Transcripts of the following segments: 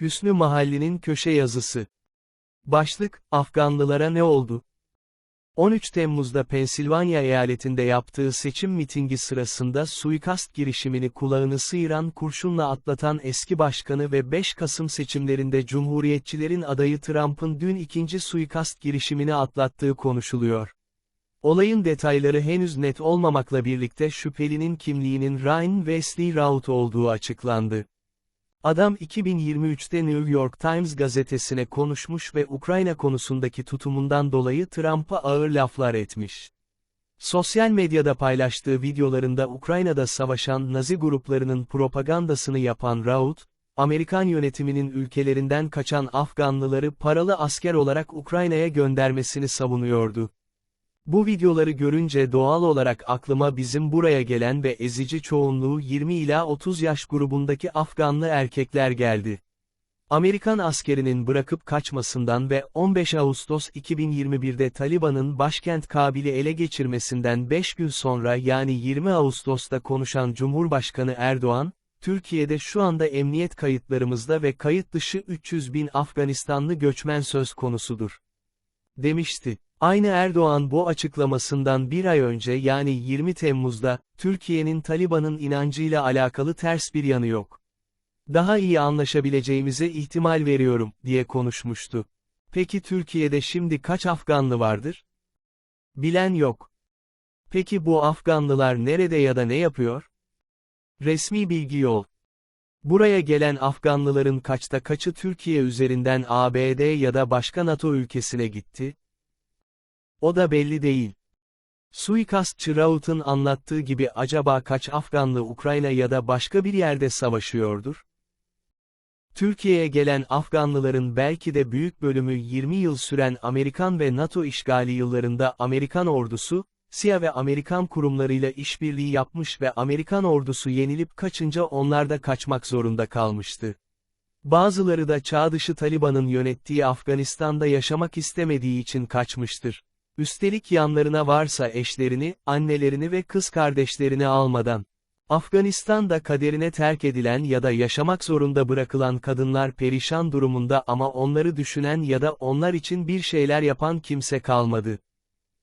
Hüsnü Mahalli'nin köşe yazısı. Başlık, Afganlılara ne oldu? 13 Temmuz'da Pensilvanya eyaletinde yaptığı seçim mitingi sırasında suikast girişimini kulağını sıyıran kurşunla atlatan eski başkanı ve 5 Kasım seçimlerinde Cumhuriyetçilerin adayı Trump'ın dün ikinci suikast girişimini atlattığı konuşuluyor. Olayın detayları henüz net olmamakla birlikte şüphelinin kimliğinin Ryan Wesley Routh olduğu açıklandı. Adam 2023'te New York Times gazetesine konuşmuş ve Ukrayna konusundaki tutumundan dolayı Trump'a ağır laflar etmiş. Sosyal medyada paylaştığı videolarında Ukrayna'da savaşan Nazi gruplarının propagandasını yapan Raut, Amerikan yönetiminin ülkelerinden kaçan Afganlıları paralı asker olarak Ukrayna'ya göndermesini savunuyordu. Bu videoları görünce doğal olarak aklıma bizim buraya gelen ve ezici çoğunluğu 20 ila 30 yaş grubundaki Afganlı erkekler geldi. Amerikan askerinin bırakıp kaçmasından ve 15 Ağustos 2021'de Taliban'ın başkent Kabil'i ele geçirmesinden 5 gün sonra yani 20 Ağustos'ta konuşan Cumhurbaşkanı Erdoğan, Türkiye'de şu anda emniyet kayıtlarımızda ve kayıt dışı 300 bin Afganistanlı göçmen söz konusudur. Demişti. Aynı Erdoğan bu açıklamasından bir ay önce yani 20 Temmuz'da, Türkiye'nin Taliban'ın inancıyla alakalı ters bir yanı yok. Daha iyi anlaşabileceğimize ihtimal veriyorum, diye konuşmuştu. Peki Türkiye'de şimdi kaç Afganlı vardır? Bilen yok. Peki bu Afganlılar nerede ya da ne yapıyor? Resmi bilgi yol. Buraya gelen Afganlıların kaçta kaçı Türkiye üzerinden ABD ya da başka NATO ülkesine gitti? O da belli değil. Suikastçı Raut'un anlattığı gibi acaba kaç Afganlı Ukrayna ya da başka bir yerde savaşıyordur? Türkiye'ye gelen Afganlıların belki de büyük bölümü 20 yıl süren Amerikan ve NATO işgali yıllarında Amerikan ordusu, CIA ve Amerikan kurumlarıyla işbirliği yapmış ve Amerikan ordusu yenilip kaçınca onlar da kaçmak zorunda kalmıştı. Bazıları da çağ dışı Taliban'ın yönettiği Afganistan'da yaşamak istemediği için kaçmıştır. Üstelik yanlarına varsa eşlerini, annelerini ve kız kardeşlerini almadan. Afganistan'da kaderine terk edilen ya da yaşamak zorunda bırakılan kadınlar perişan durumunda ama onları düşünen ya da onlar için bir şeyler yapan kimse kalmadı.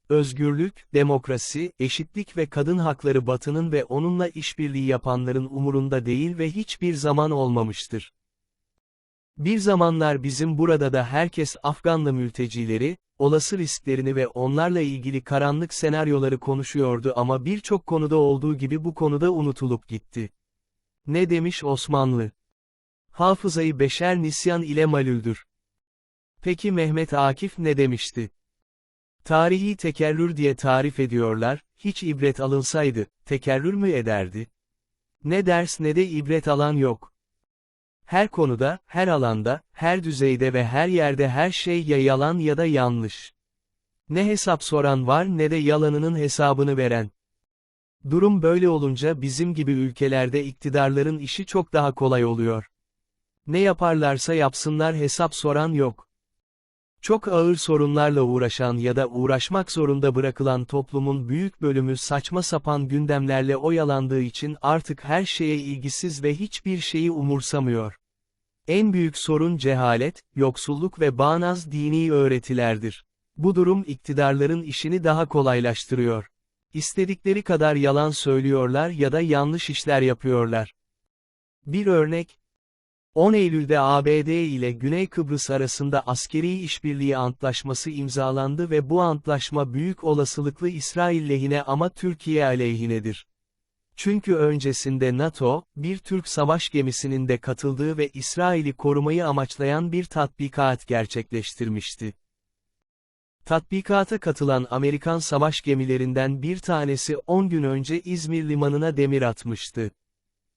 Özgürlük, demokrasi, eşitlik ve kadın hakları Batı'nın ve onunla işbirliği yapanların umurunda değil ve hiçbir zaman olmamıştır. Bir zamanlar bizim burada da herkes Afganlı mültecileri, olası risklerini ve onlarla ilgili karanlık senaryoları konuşuyordu ama birçok konuda olduğu gibi bu konuda unutulup gitti. Ne demiş Osmanlı? Hafızayı beşer nisyan ile malüldür. Peki Mehmet Akif ne demişti? Tarihi tekerrür diye tarif ediyorlar, hiç ibret alınsaydı, tekerrür mü ederdi? Ne ders ne de ibret alan yok. Her konuda, her alanda, her düzeyde ve her yerde her şey ya yalan ya da yanlış. Ne hesap soran var ne de yalanının hesabını veren. Durum böyle olunca bizim gibi ülkelerde iktidarların işi çok daha kolay oluyor. Ne yaparlarsa yapsınlar hesap soran yok. Çok ağır sorunlarla uğraşan ya da uğraşmak zorunda bırakılan toplumun büyük bölümü saçma sapan gündemlerle oyalandığı için artık her şeye ilgisiz ve hiçbir şeyi umursamıyor. En büyük sorun cehalet, yoksulluk ve bağnaz dini öğretilerdir. Bu durum iktidarların işini daha kolaylaştırıyor. İstedikleri kadar yalan söylüyorlar ya da yanlış işler yapıyorlar. Bir örnek, 10 Eylül'de ABD ile Güney Kıbrıs arasında askeri işbirliği antlaşması imzalandı ve bu antlaşma büyük olasılıklı İsrail lehine ama Türkiye aleyhinedir. Çünkü öncesinde NATO, bir Türk savaş gemisinin de katıldığı ve İsrail'i korumayı amaçlayan bir tatbikat gerçekleştirmişti. Tatbikata katılan Amerikan savaş gemilerinden bir tanesi 10 gün önce İzmir limanına demir atmıştı.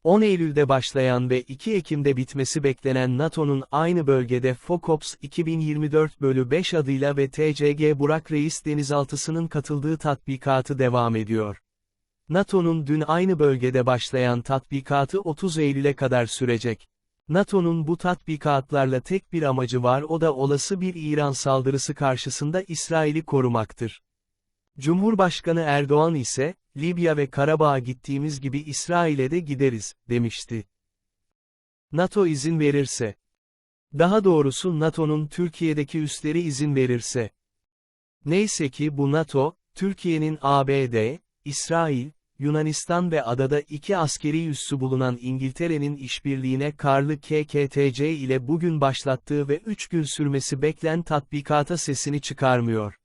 10 Eylül'de başlayan ve 2 Ekim'de bitmesi beklenen NATO'nun aynı bölgede FOCOPS 2024 bölü 5 adıyla ve TCG Burak Reis denizaltısının katıldığı tatbikatı devam ediyor. NATO'nun dün aynı bölgede başlayan tatbikatı 30 Eylül'e kadar sürecek. NATO'nun bu tatbikatlarla tek bir amacı var o da olası bir İran saldırısı karşısında İsrail'i korumaktır. Cumhurbaşkanı Erdoğan ise, Libya ve Karabağ'a gittiğimiz gibi İsrail'e de gideriz, demişti. NATO izin verirse, Daha doğrusu NATO'nun Türkiye'deki üsleri izin verirse. Neyse ki bu NATO, Türkiye'nin ABD, İsrail, Yunanistan ve adada iki askeri üssü bulunan İngiltere'nin işbirliğine karlı KKTC ile bugün başlattığı ve 3 gün sürmesi beklen tatbikata sesini çıkarmıyor.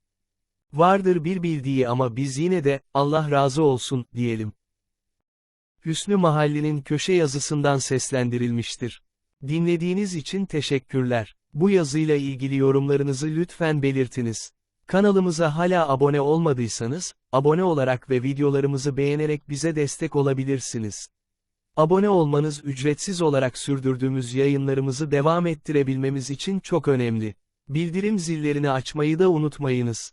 Vardır bir bildiği ama biz yine de, Allah razı olsun, diyelim. Hüsnü Mahalli'nin köşe yazısından seslendirilmiştir. Dinlediğiniz için teşekkürler. Bu yazıyla ilgili yorumlarınızı lütfen belirtiniz. Kanalımıza hala abone olmadıysanız, abone olarak ve videolarımızı beğenerek bize destek olabilirsiniz. Abone olmanız ücretsiz olarak sürdürdüğümüz yayınlarımızı devam ettirebilmemiz için çok önemli. Bildirim zillerini açmayı da unutmayınız.